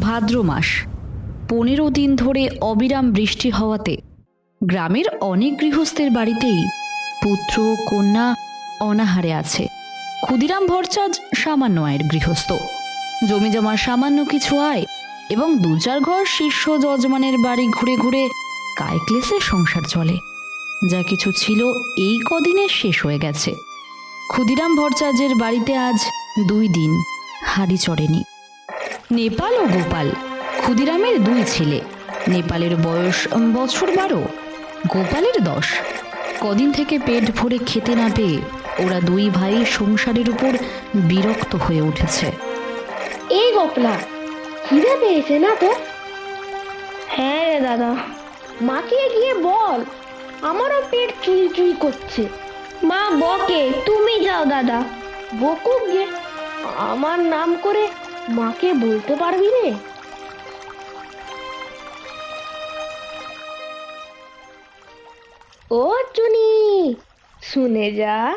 ভাদ্র মাস। পনেরো দিন ধরে অবিরাম বৃষ্টি হওয়াতে গ্রামের অনেক গৃহস্থের বাড়িতেই পুত্র, কন্যা অনাহারে আছে। ক্ষুদিরাম ভরচাজ সামান্য আয়ের গৃহস্থ। জমি জমার সামান্য কিছু আয় এবং দু চার ঘর শীর্ষ যজমানের বাড়ি ঘুরে ঘুরে কায়ক্লেসে সংসার চলে। যা কিছু ছিল এই কদিনে শেষ হয়ে গেছে। ক্ষুদিরাম ভরচাজের বাড়িতে আজ দুই দিন হাড়ি চড়েনি। নেপাল ও গোপাল ক্ষুদিরামের দুই ছেলে। নেপালের বয়স বছর বারো গোপালের দশ। কদিন থেকে পেট ভরে খেতে না পেয়ে ওরা দুই ভাই সংসারের উপর বিরক্ত হয়ে উঠেছে। এই গোপলা খিদে পেয়েছে না তো? হ্যাঁ রে দাদা। মাকে গিয়ে বল আমারও পেট চুই চুই করছে। মা বকে তুমি যাও দাদা। বকুক গে আমার নাম করে মাকে বলতে পারবি রে? ও চুনি শুনে যা।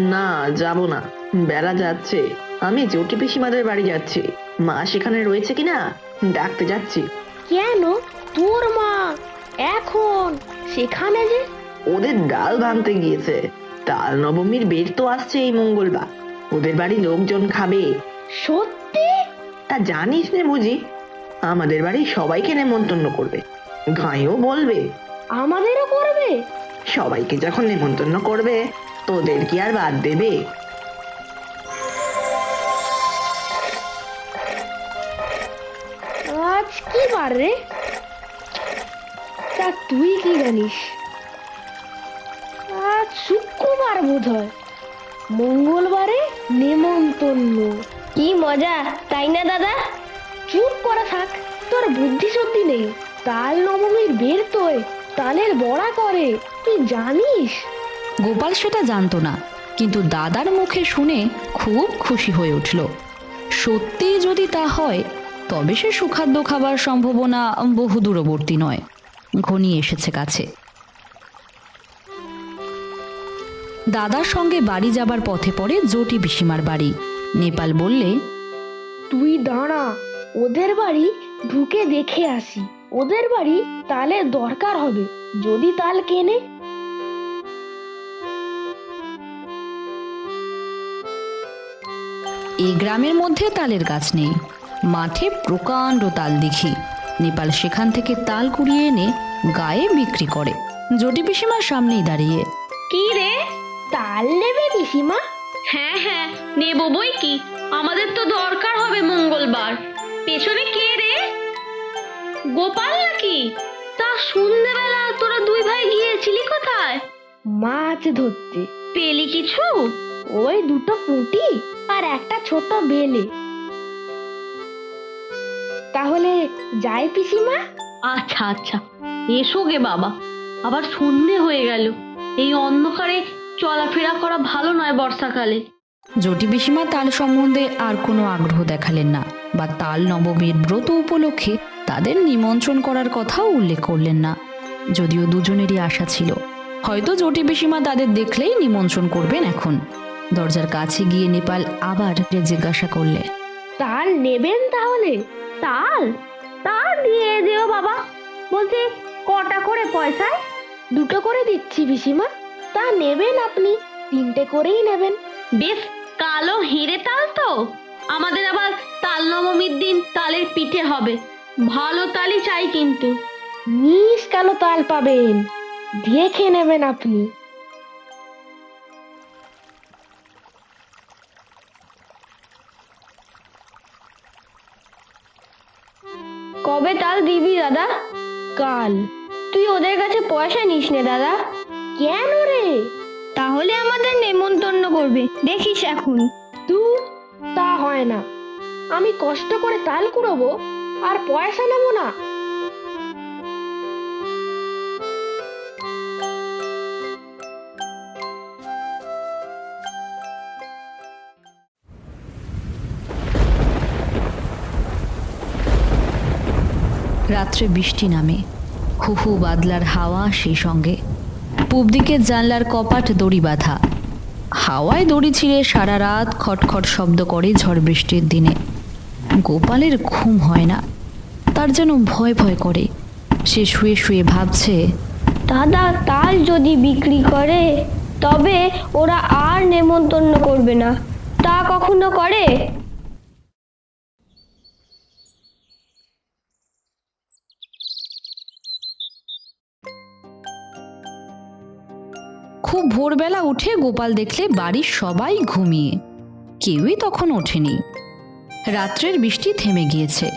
না যাব না। বেলা যাচ্ছে। আমি জটি পিসিমাদের বাড়ি যাচ্ছি। মা সেখানে রয়েছে কিনা? ডাকতে যাচ্ছি। কেন? তোর মা এখন সেখানে যে? ওদের ডাল ভাঙতে গিয়েছে। তাল নবমীর বের তো আসছে এই মঙ্গলবার। ওদের বাড়ি লোকজন খাবে। সত্যি? তা জানিস নে বুঝি আমাদের বাড়ি সবাইকে নেমন্তন্ন করবে গাঁয়েও বলবে। আমাদেরও করবে? সবাইকে যখন নেমন্তন্ন করবে তোদের কি আর বাদ দেবে? আজ কি বার রে? তা তুই কি জানিস? আজ শুক্রবার বোধ হয় মঙ্গলবারে নেমন্তন্ন। কি মজা, তাই না দাদা? চুপ করা থাক, তোর বুদ্ধি সত্যি নেই। তাল নবমীর বের তোয়, তালের বড়া করে, তুই জানিস? গোপাল সেটা জানতো না, কিন্তু দাদার মুখে শুনে খুব খুশি হয়ে উঠল। সত্যি যদি তা হয়, তবে সে সুখাদ্য খাবার সম্ভাবনা বহু দূরবর্তী নয়। ঘনিয়ে এসেছে কাছে। দাদার সঙ্গে বাড়ি যাবার পথে পড়ে জটি পিসিমার বাড়ি। নেপাল বললে তুই দাঁড়া ওদের বাড়ি ঢুকে দেখে আসি। ওদের বাড়ি তালের দরকার হবে যদি তাল কেনে। এই গ্রামের মধ্যে তালের গাছ নেই। মাঠে প্রকাণ্ড তাল দেখি। নেপাল সেখান থেকে তাল কুড়িয়ে এনে গায়ে বিক্রি করে। জটি পিসিমার সামনেই দাঁড়িয়ে। কি রে তাল নেবে পিসিমা? হ্যাঁ হ্যাঁ নেব বই কি? আমাদের তো দরকার হবে মঙ্গলবার। পেছনে কে রে? গোপাল নাকি? তা সন্ধ্যেবেলা তোরা দুই ভাই গিয়েছিলি কোথায়? মাছ ধরতে। পেলি কিছু? ওই দুটো পুঁটি আর একটা ছোট বেলে। তাহলে যাই পিসিমা। আচ্ছা আচ্ছা এসো গে বাবা। আবার সন্ধে হয়ে গেল। এই অন্ধকারে চলাফেরা করা ভালো নয় বর্ষাকালে। জটি পিসিমা তাল সম্বন্ধে আর কোনো আগ্রহ দেখালেন না বা তাল নবমীর ব্রত উপলক্ষে তাদের নিমন্ত্রণ করার কথাও উল্লেখ করলেন না। যদিও দুজনেরই আশা ছিল হয়তো জটি পিসিমা তাদের দেখলেই নিমন্ত্রণ করবেন এখন। দরজার কাছে গিয়ে নেপাল আবার জিজ্ঞাসা করলে তাল নেবেন তাহলে? তাল? তাল দিয়ে দিও বাবা। বলছি কটা করে পয়সায়? দুটো করে দিচ্ছি পিসিমা তা নেবেন আপনি তিনটে করেই নেবেন। বেশ কালো হিরে তাল তো। আমাদের আবার তাল নবমীর দিন তালের পিঠে হবে। ভালো তালই চাই কিন্তু। মিস কালো তাল পাবেন দেখে নেবেন আপনি। কবে তাল দিবি দাদা? কাল। তুই ওদের কাছে পয়সা নিস নে দাদা। কেন রে? তাহলে আমাদের নেমন্তন্ন করবে দেখিস এখন। দূর তা হয় না। আমি কষ্ট করে তাল কুড়োবো আর পয়সা নেব না। রাত্রে বৃষ্টি নামে হু হু বাদলার হাওয়া সেই সঙ্গে। পূব দিকের জানলার কপাট দড়ি বাঁধা। হাওয়ায় দড়ি ছিঁড়ে সারা রাত খটখট শব্দ করে ঝড় বৃষ্টির দিনে। গোপালের ঘুম হয় না। তার যেন ভয় ভয় করে। সে শুয়ে শুয়ে ভাবছে, দাদা, তাল যদি বিক্রি করে, তবে ওরা আর নেমন্তন্ন করবে না। তা কখনো করে? খুব ভোরবেলা উঠে গোপাল দেখলে বাড়ির সবাই ঘুমিয়ে। কেউই তখন ওঠেনি। রাত্রের বৃষ্টি থেমে গিয়েছে।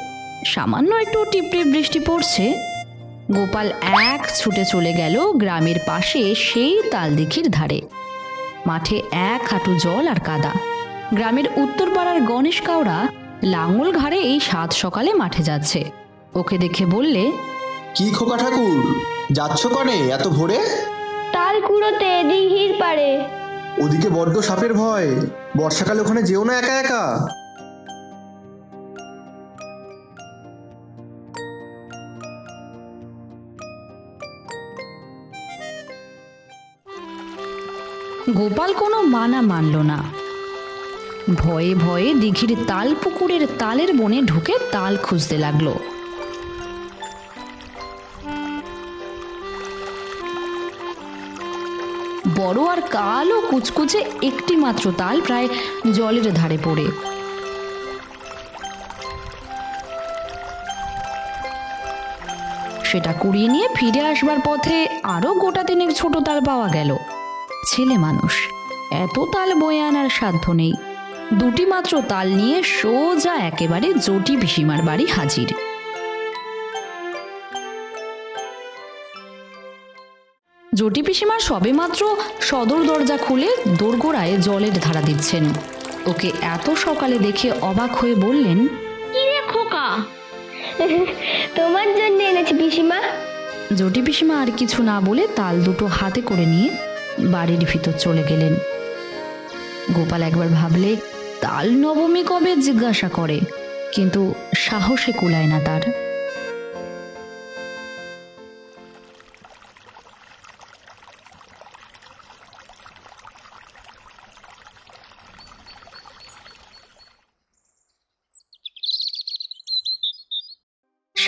সামান্য একটু টিপটিপ বৃষ্টি পড়ছে। গোপাল এক ছুটে চলে গেল গ্রামের পাশে সেই তালদিঘির ধারে। মাঠে এক হাঁটু জল আর কাদা। গ্রামের উত্তর পাড়ার গণেশ কাওড়া লাঙল ঘাড়ে এই সাত সকালে মাঠে যাচ্ছে। ওকে দেখে বললে, কি খোকা ঠাকুর? যাচ্ছ কনে এত ভোরে? তাল কুড়োতে দিঘির পারে ওদিকে বড্ড সাপের ভয়। বর্ষাকালে ওখানে যেও না একা একা। গোপাল কোনো মানা মানল না। ভয়ে ভয়ে দিঘির তাল পুকুরের তালের বনে ঢুকে তাল খুঁজতে লাগল। বড় আর কালো কুচকুচে একটি মাত্র তাল প্রায় জলের ধারে পড়ে। সেটা কুড়িয়ে নিয়ে ফিরে আসবার পথে আরও গোটা তিনেক ছোট তাল পাওয়া গেল। ছেলে মানুষ, এত তাল বয়ে আনার সাধ্য নেই। দুটি মাত্র তাল নিয়ে সোজা একেবারে জটি পিসিমার বাড়ি হাজির। জটি পিসিমার সবেমাত্র সদর দরজা খুলে দোরগোড়ায় জলের ধারা দিচ্ছেন। ওকে এত সকালে দেখে অবাক হয়ে বললেন খোকা তোমার জন্য এনেছি পিসিমা? জটি পিসিমা আর কিছু না বলে তাল দুটো হাতে করে নিয়ে বাড়ির ভিতর চলে গেলেন। গোপাল একবার ভাবলে তাল নবমী কবে জিজ্ঞাসা করে কিন্তু সাহসে কুলায় না তার।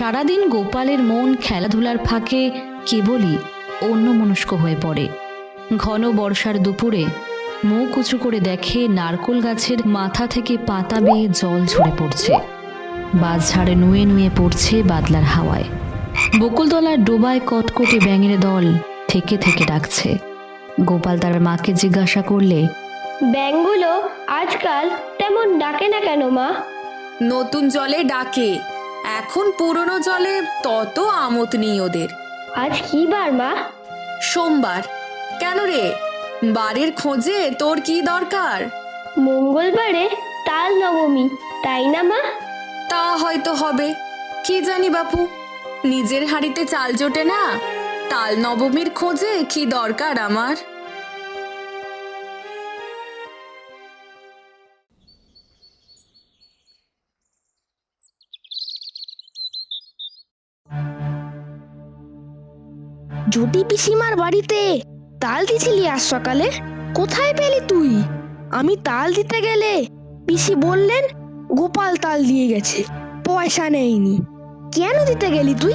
সারাদিন গোপালের মন খেলাধুলার ফাঁকে কেবলই অন্যমনস্ক হয়ে পড়ে। ঘন বর্ষার দুপুরে মুখ উঁচু করে দেখে নারকোল গাছের মাথা থেকে পাতা বেয়ে জল ঝরে পড়ছে। বাঁশঝাড়ে নুয়ে নুয়ে পড়ছে বাদলার হাওয়ায়। বকুলতলার ডোবায় কটকটে ব্যাঙের দল থেকে থেকে ডাকছে। গোপাল তার মাকে জিজ্ঞাসা করলে ব্যাঙগুলো আজকাল তেমন ডাকে না কেন মা? নতুন জলে ডাকে। এখন পুরনো জলে তত আমত নেই ওদের। আজ কি বার মা? সোমবার। কেন রে? বাড়ির খোঁজে তোর কি দরকার? মঙ্গলবারে তাল নবমী তাই না মা? তা হয়তো হবে। কি জানি বাপু নিজের হাড়িতে চাল জোটে না? তাল নবমীর খোঁজে কি দরকার আমার? জটি পিসিমার বাড়িতে তাল দিছিলি আজ সকালে কোথায় পেলি তুই? আমি তাল দিতে গেলে পিসি বললেন গোপাল তাল দিয়ে গেছে পয়সা নেইনি কেন দিতে গেলি তুই?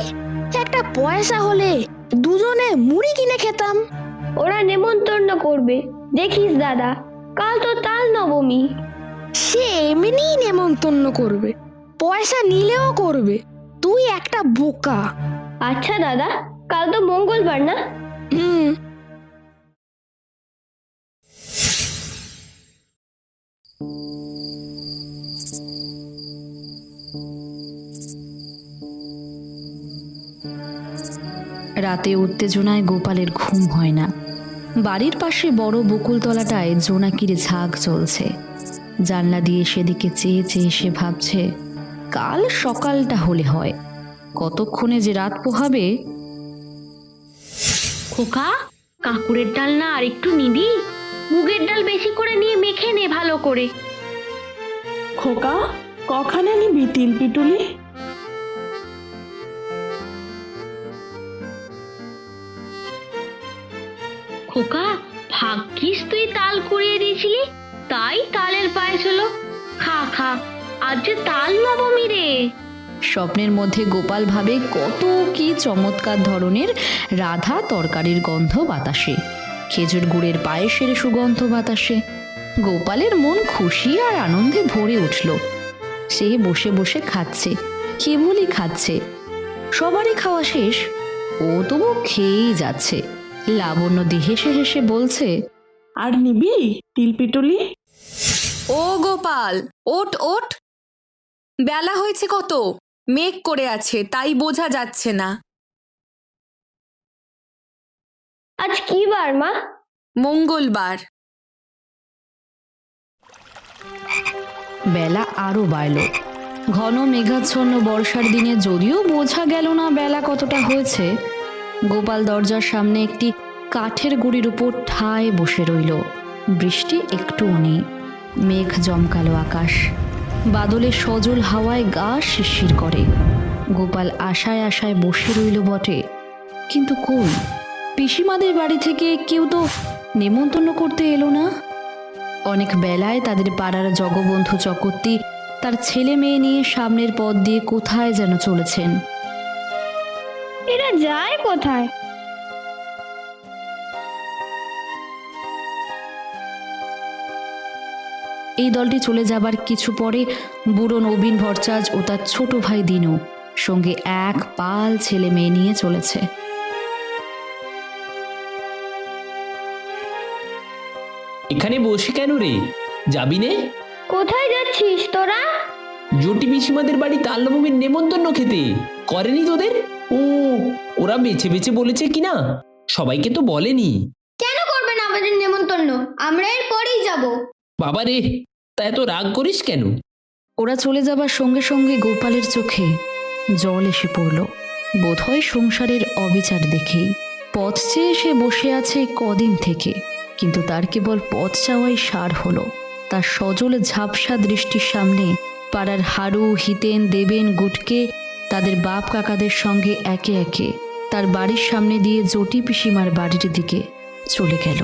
একটা পয়সা হলে দুজনে মুড়ি কিনে খেতাম। ওরা নেমন্তন্ন করবে। দেখিস দাদা কাল তো তাল নবমী। সে এমনিই নেমন্তন্ন করবে পয়সা নিলেও করবে তুই একটা বোকা। আচ্ছা দাদা কাল তো মঙ্গলবার না? রাতে উত্তেজনায় গোপালের ঘুম হয় না। বাড়ির পাশে বড় বকুলতলাটায় জোনাকির ঝাঁক চলছে। জানলা দিয়ে সেদিকে চেয়ে চেয়ে সে ভাবছে, কাল সকালটা হলে হয়। কতক্ষণে যে রাত পোহাবে খোকা কাকুরের ডাল না আর একটু নিবি? মুগের ডাল বেশি করে নিয়ে মেখে নে ভালো করে। খোকা কখানে নিবি তিল পিটুলি? খোকা ভাগ্যিস তুই তাল কুড়িয়ে দিয়েছিলি তাই তালের পায়েস হলো খা খা আজ যে তাল নবমী রে। স্বপ্নের মধ্যে গোপাল ভাবে কত কি চমৎকার ধরনের রাধা তরকারির গন্ধ বাতাসে। খেজুর গুড়ের পায়েসের সুগন্ধ বাতাসে। গোপালের মন খুশি আর আনন্দে ভরে উঠল। সে বসে বসে খাচ্ছে কেবলই খাচ্ছে। সবারই খাওয়া শেষ ও তবু খেয়েই যাচ্ছে। লাবণ্য দি হেসে হেসে বলছে আর নিবি তিল পিটুলি? ও গোপাল ওট ওট বেলা হয়েছে কত? মেঘ করে আছে তাই বোঝা যাচ্ছে না। আজ কি বার মা? মঙ্গলবার। বেলা আরও বাড়ল। ঘন মেঘাচ্ছন্ন বর্ষার দিনে যদিও বোঝা গেল না বেলা কতটা হয়েছে গোপাল দরজার সামনে একটি কাঠের গুড়ির উপর ঠায় বসে রইল। বৃষ্টি একটুও নেই মেঘ জমকালো আকাশ। বাদলের সজল হাওয়ায় গা শিরশির করে। গোপাল আশায় আশায় বসে রইল বটে। কিন্তু কই? পিসিমাদের বাড়ি থেকে কেউ তো নেমন্তন্ন করতে এলো না? অনেক বেলায় তাদের পাড়ার জগবন্ধু চকর্তি তার ছেলে মেয়ে নিয়ে সামনের পথ দিয়ে কোথায় যেন চলেছেন। এরা যায় কোথায়? এই দলটি চলে যাবার কিছু পরে বুড়ো নবীন ভট্টাচ ও তার ছোট ভাই দিনু সঙ্গে এক পাল ছেলে মেয়ে নিয়ে চলেছে। এখানে বসে কেন রে? যাবি নে? কোথায় যাচ্ছিস তোরা? জটি পিসিমাদের বাড়ি তালনবমীর নেমন্তন্ন খেতে। করেনি তোদের? ও ওরা বেছে বেছে বলেছে কিনা? সবাইকে তো বলেনি। কেন করবেন আমাদের নেমন্তন্ন? আমরা এর পরেই যাব। বাবা রে তা এত রাগ করিস কেন? ওরা চলে যাবার সঙ্গে সঙ্গে গোপালের চোখে জল এসে পড়ল। বোধহয় সংসারের অবিচার দেখেই। পথ চেয়ে সে বসে আছে কদিন থেকে, কিন্তু তার কেবল পথ চাওয়াই সার হলো। তার সজল ঝাপসা দৃষ্টির সামনে পাড়ার হাড়ু হিতেন, দেবেন, গুটকে, তাদের বাপ কাকাদের সঙ্গে একে একে, তার বাড়ির সামনে দিয়ে জটি পিসিমার বাড়ির দিকে চলে গেল।